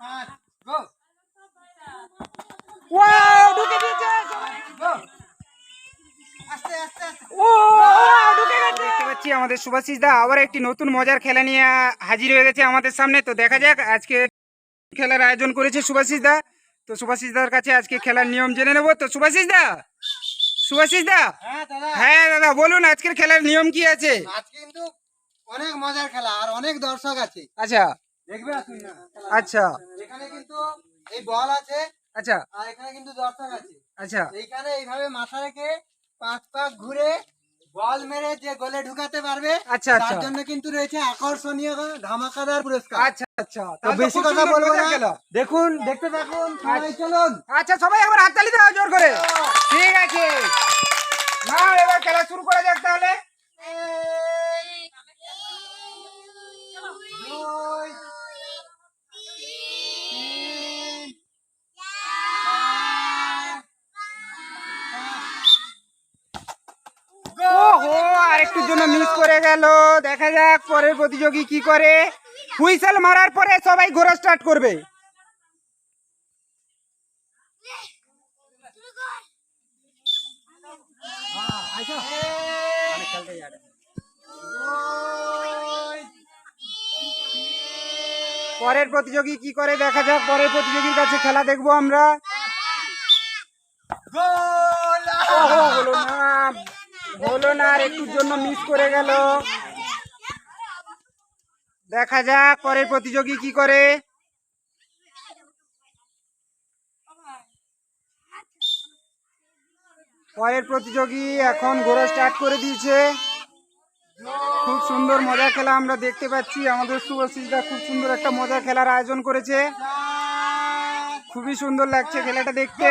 পাঁচ গো ওয়াও ঢুকে দিয়েছে সবাই। আস্তে আস্তে আস্তে। ও ঢুকে গেছে। দেখতে পাচ্ছি আমাদের সুভাষিস দা আবার একটি নতুন মজার খেলা নিয়ে হাজির হয়ে গেছে আমাদের সামনে। তো দেখা যাক আজকে খেলার আয়োজন করেছে সুভাষিস দা। তো সুভাষিস দার কাছে আজকে খেলার নিয়ম জেনে নেব। তো সুভাষিস দা সুভাষিস দা। হ্যাঁ দাদা। হ্যাঁ দাদা বলুন আজকের খেলার নিয়ম কি আছে? আজকে কিন্তু অনেক মজার খেলা আর অনেক দর্শক আছে। আচ্ছা। দেখবে আসুন না? খেলা। আচ্ছা। এখানে কিন্তু এই বল আছে আচ্ছা। আর এখানে কিন্তু দর্শক আছে। আচ্ছা। এইখানে এইভাবে মাথা রেখে পাঁচ পাক ঘুরে বল মেরে যে গোলে ঢুকাতে পারবে আচ্ছা, তার আচ্ছা। জন্য কিন্তু রয়েছে আকর্ষণীয় ধামাকাদার পুরস্কার। আচ্ছা আচ্ছা। তো বেশি কথা বলব না। দেখুন দেখতে থাকুন সবাই চলুন। আচ্ছা সবাই একবার হাততালি দাও জোর করে। ঠিক আছে। না এবার খেলা শুরু করা যাক তাহলে। গেল। দেখা যাক পরের প্রতিযোগী কি করে। হুইসেল মারার পরে সবাই ঘোরা স্টার্ট করবে। পরের প্রতিযোগী কি করে? দেখা যাক পরের প্রতিযোগীর কাছে খেলা দেখব আমরা। গোল! না। হলো না আর একটুর জন্য মিস করে গেল। দেখা যাক পরের প্রতিযোগী কি করে। পরের প্রতিযোগী এখন ঘোরা স্টার্ট করে দিয়েছে। খুব সুন্দর মজা খেলা আমরা দেখতে পাচ্ছি। আমাদের শুভশ্রীদা খুব সুন্দর একটা মজা খেলার আয়োজন করেছে। খুবই সুন্দর লাগছে খেলাটা দেখতে।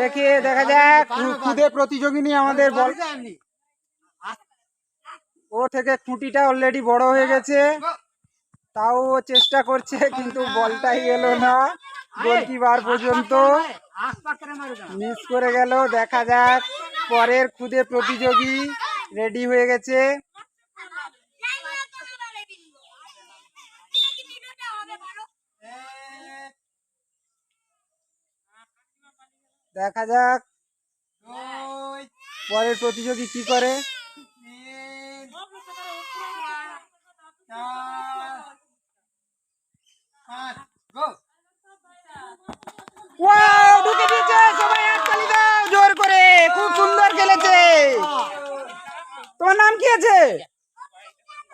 দেখে দেখা যাক। খুদে প্রতিযোগিনী আমাদের বল ও থেকে খুঁটিটা অলরেডি বড় হয়ে গেছে। তাও চেষ্টা করছে, কিন্তু বলটাই এলো না। গোলকিপার পর্যন্ত মিস করে গেল। দেখা যাক, পরের খুদে প্রতিযোগী রেডি হয়ে গেছে। দেখা যাক। পরের প্রতিযোগী কি করে? ঢুকে দিয়েছে! সবাই হাততালি দাও জোর করে। খুব সুন্দর খেলেছে। তোমার নাম কি আছে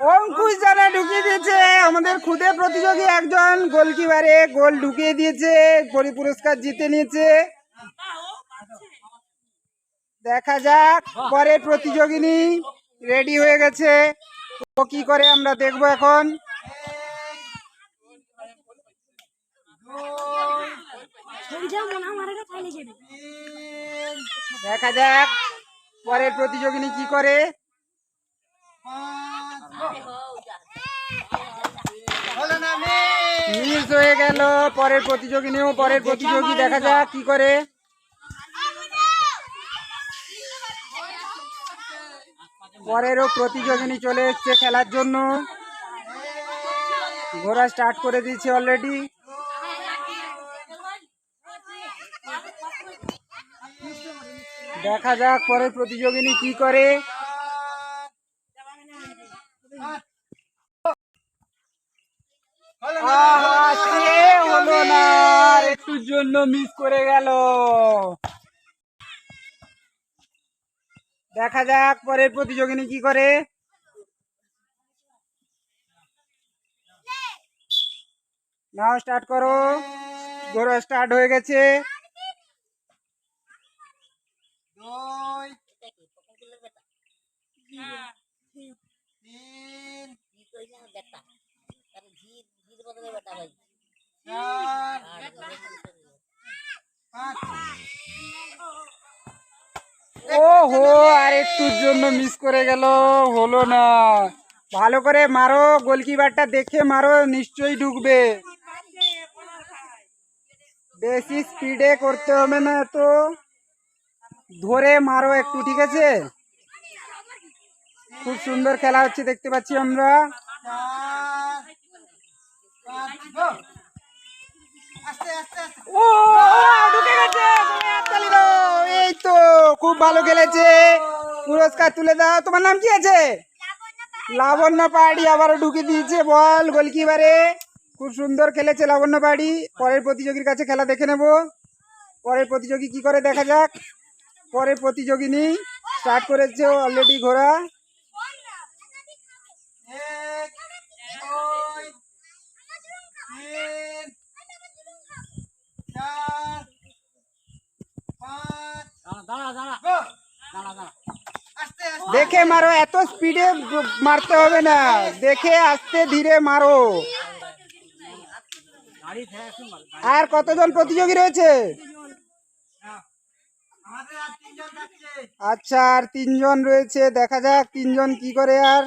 অঙ্কুশ জানা ঢুকিয়ে দিয়েছে আমাদের খুদে প্রতিযোগী একজন গোলকিপারে গোল ঢুকিয়ে দিয়েছে পরি পুরস্কার জিতে নিয়েছে। দেখা যাক, পরের প্রতিযোগিনী রেডি হয়ে গেছে। ও কি করে আমরা দেখব এখন? দেখা যাক, পরের প্রতিযোগিনী কি করে পাঁচ। গো! হলো না, মিস। হয়ে গেল পরের প্রতিযোগিনীও পরের প্রতিযোগী দেখা যাক কি করে। পরেরও প্রতিযোগিনী চলে এসছে খেলার জন্য। ঘোরা স্টার্ট করে দিয়েছে অলরেডি দেখা যাক পরের প্রতিযোগিনী কি করে। জন্য মিস করে গেল। দেখা যাক পরের প্রতিযোগিনী কি করে। নাও স্টার্ট করো। ঘোরা স্টার্ট হয়ে গেছে। জন্য মিস করে হলো না। ভালো করে মারো, গোলকিপারটা দেখে মারো, নিশ্চয়ই ঢুকবে। বেশি স্পিডে করতে হবে না তো ধরে মারো একটু, ঠিক আছে? খুব সুন্দর খেলা হচ্ছে, দেখতে পাচ্ছি আমরা। এই তো, খুব ভালো খেলেছে। পুরস্কার তুলে দাও। তোমার নাম কি আছে? লাবণ্য পাহাড়ি। আবারও ঢুকে দিয়েছে বল গোলকিপারে। খুব সুন্দর খেলেছে লাবণ্য পাহাড়ি। পরের প্রতিযোগীর কাছে খেলা দেখে নেব। পরের প্রতিযোগী কি করে দেখা যাক? পরের প্রতিযোগিনী স্টার্ট করেছে অলরেডি ঘোরা এক দুই তিন চার পাঁচ দাঁড়া দাঁড়া গো দাঁড়া দাঁড়া আস্তে আস্তে দেখে মারো এত স্পিডে মারতে হবে না। দেখে আস্তে ধীরে মারো। আর কতজন প্রতিযোগী রয়েছে? আমাদের আর তিনজন যাচ্ছে। আচ্ছা আর তিনজন রয়েছে। দেখা যাক তিনজন কি করে আর?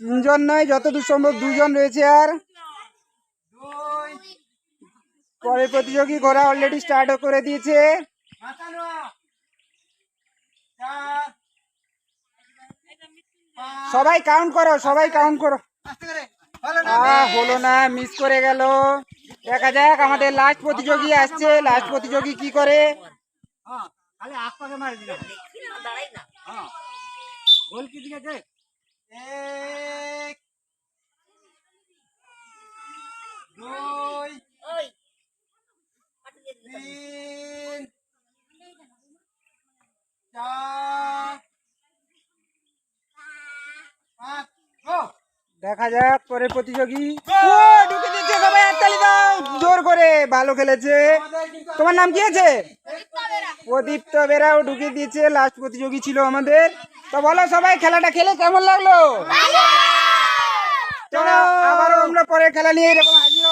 তিনজন নয় যত দূর সম্ভব দুজন রয়েছে আর। দুই। পরের প্রতিযোগী ঘোরা অলরেডি স্টার্ট করে দিয়েছে মাথা নোয়া চার পাঁচ সবাই কাউন্ট করো সবাই কাউন্ট করো। আস্তে হলো না মিস করে গেল। দেখা যাক আমাদের লাস্ট প্রতিযোগী আসছে। লাস্ট প্রতিযোগী কি করে? হ্যাঁ। খালি আশপাশে মারি দিলাম হ্যাঁ গোল কি দিকে দেখ এক দুই তিন চার পাঁচ গো দেখা যাক পরে প্রতিযোগী। ও ঢুকে দিচ্ছে সবাই হাততালি দাও। জোর করে ভালো খেলেছে। তোমার নাম কি আছে? প্রদীপ্ত বেরাও ঢুকে দিয়েছে লাস্ট প্রতিযোগী ছিল আমাদের। তো বলো সবাই খেলাটা খেলে কেমন লাগল? চলো আবারও আমরা পরে খেলা নিয়ে এরকম হাজির